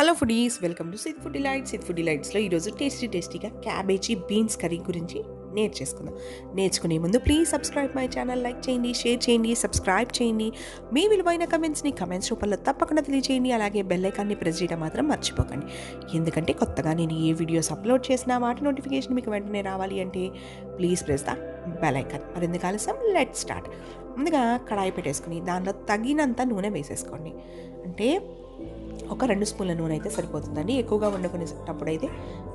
Hello foodies welcome to Sith food delight. Sith food డిలైట్స్లో ఈరోజు tasty టేస్టీగా cabbage beans curry గురించి నేర్చేసుకుందాం. నేర్చుకునే ముందు please subscribe my channel like చేయండి షేర్ చేయండి సబ్స్క్రైబ్ చేయండి. మీ విలువైన కమెంట్స్ని కమెంట్స్ రూపంలో తప్పకుండా తెలియజేయండి అలాగే బెల్ ఐకాన్ని ప్రెస్ చేయడం మాత్రం మర్చిపోకండి. ఎందుకంటే కొత్తగా నేను ఏ వీడియోస్ అప్లోడ్ చేసినా వాటి నోటిఫికేషన్ మీకు వెంటనే రావాలి అంటే please press the bell icon మరి ఎందుకు ఆలస్యం లెట్ స్టార్ట్ ముందుగా కడాయి పెట్టేసుకుని దానిలో తగినంత నూనె వేసేసుకోండి. అంటే ఒక రెండు స్పూన్ల నూనె అయితే సరిపోతుందండి. ఎక్కువగా వండుకునేటప్పుడు అయితే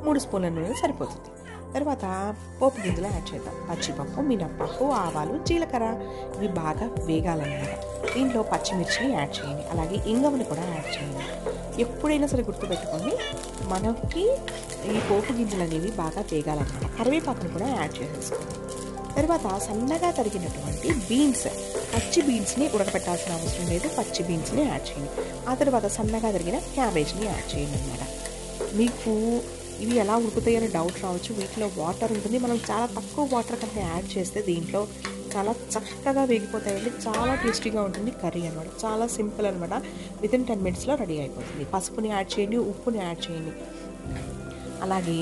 మూడు స్పూన్ల నూనె సరిపోతుంది. తర్వాత పోపు గింజలు యాడ్ చేద్దాం. పచ్చిపప్పు మినప్పప్పు ఆవాలు జీలకర్ర ఇవి బాగా వేగాలన్నమాట. దీంట్లో పచ్చిమిర్చిని యాడ్ చేయండి. అలాగే ఇంగవని కూడా యాడ్ చేయండి. ఎప్పుడైనా సరే గుర్తుపెట్టుకోండి మనకి ఈ పోపు గింజలు అనేవి బాగా వేగాలన్నమాట. కరివేపాకును కూడా యాడ్ చేసేసుకోండి. తర్వాత సన్నగా తరిగినటువంటి బీన్స్ పచ్చి బీన్స్ని ఉడకపెట్టాల్సిన అవసరం లేదు. పచ్చి బీన్స్ని యాడ్ చేయండి. ఆ తర్వాత సన్నగా తరిగిన క్యాబేజ్ని యాడ్ చేయండి అనమాట మీకు ఇవి ఎలా ఉడుకుతాయని డౌట్ రావచ్చు. వీటిలో వాటర్ ఉంటుంది. మనం చాలా తక్కువ వాటర్ కంటే యాడ్ చేస్తే దీంట్లో చాలా చక్కగా వేగిపోతాయండి. చాలా టేస్టీగా ఉంటుంది కర్రీ అనమాట చాలా సింపుల్ అనమాట విత్ ఇన్ టెన్ మినిట్స్లో రెడీ అయిపోతుంది. పసుపుని యాడ్ చేయండి ఉప్పుని యాడ్ చేయండి. అలాగే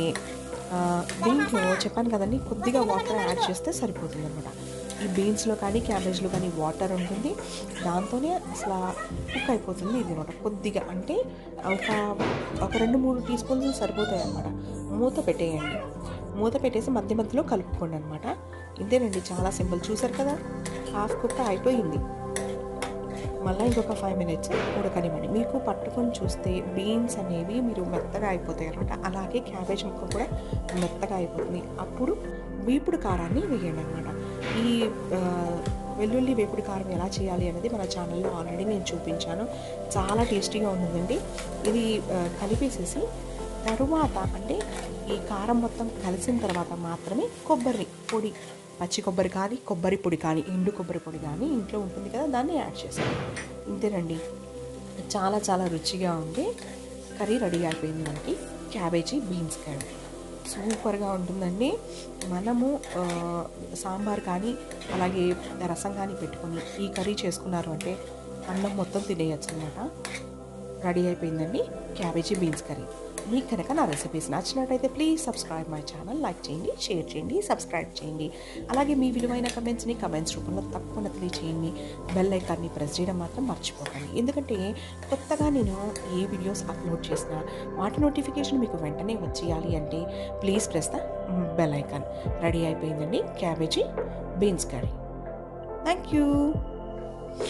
దీంట్లో చెప్పాను కదండి కొద్దిగా వాటర్ యాడ్ చేస్తే సరిపోతుంది అనమాట ఈ బీన్స్లో కానీ క్యాబేజ్లో కానీ వాటర్ ఉంటుంది. దాంతోనే అసలు కుక్ అయిపోతుంది ఇది అనమాట కొద్దిగా అంటే ఒక ఒక రెండు మూడు టీ స్పూన్స్ సరిపోతాయి అనమాట మూత పెట్టేయండి. మూత పెట్టేసి మధ్య మధ్యలో కలుపుకోండి అనమాట ఇంతేనండి చాలా సింపుల్. చూసారు కదా హాఫ్ కుక్ అయిపోయింది. మళ్ళీ ఇంకొక ఫైవ్ మినిట్స్ ఉడకనివ్వండి. మీకు పట్టుకొని చూస్తే బీన్స్ అనేవి మీరు మెత్తగా అయిపోతాయి అనమాట అలాగే క్యాబేజ్ ముక్క కూడా మెత్తగా అయిపోతుంది. అప్పుడు వేపుడు కారాన్ని వేయండి అనమాట ఈ వెల్లుల్లి వేపుడు కారం ఎలా చేయాలి అనేది మన ఛానల్లో ఆల్రెడీ నేను చూపించాను. చాలా టేస్టీగా ఉంటుందండి. ఇది కలిపేసేసి తరువాత అంటే ఈ కారం మొత్తం కలిసిన తర్వాత మాత్రమే కొబ్బరి పొడి పచ్చి కొబ్బరి కానీ కొబ్బరి పొడి కానీ ఎండు కొబ్బరి పొడి కానీ ఇంట్లో ఉంటుంది కదా దాన్ని యాడ్ చేసాను ఇంతేనండి. చాలా చాలా రుచిగా ఉంది. కర్రీ రెడీ అయిపోయింది మనకి. Cabbage beans curry. సూపర్గా ఉంటుందండి. మనము సాంబార్ కానీ అలాగే రసం కానీ పెట్టుకొని ఈ కర్రీ చేసుకున్నారు అంటే అన్నం మొత్తం తినేయచ్చు అనమాట రెడీ అయిపోయిందండి. Cabbage beans curry. మీకు కనుక నా రెసిపీస్ నచ్చినట్టయితే please subscribe my channel like చేయండి షేర్ చేయండి సబ్స్క్రైబ్ చేయండి. అలాగే మీ విలువైన కమెంట్స్ని కమెంట్స్ రూపంలో తప్పకుండా తెలియచేయండి. బెల్ ఐకాన్ని ప్రెస్ చేయడం మాత్రం మర్చిపోకండి. ఎందుకంటే కొత్తగా నేను ఏ వీడియోస్ అప్లోడ్ చేసినా వాటి నోటిఫికేషన్ మీకు వెంటనే వచ్చేయాలి అంటే please press the bell icon ready అయిపోయిందండి cabbage beans curry. Thank you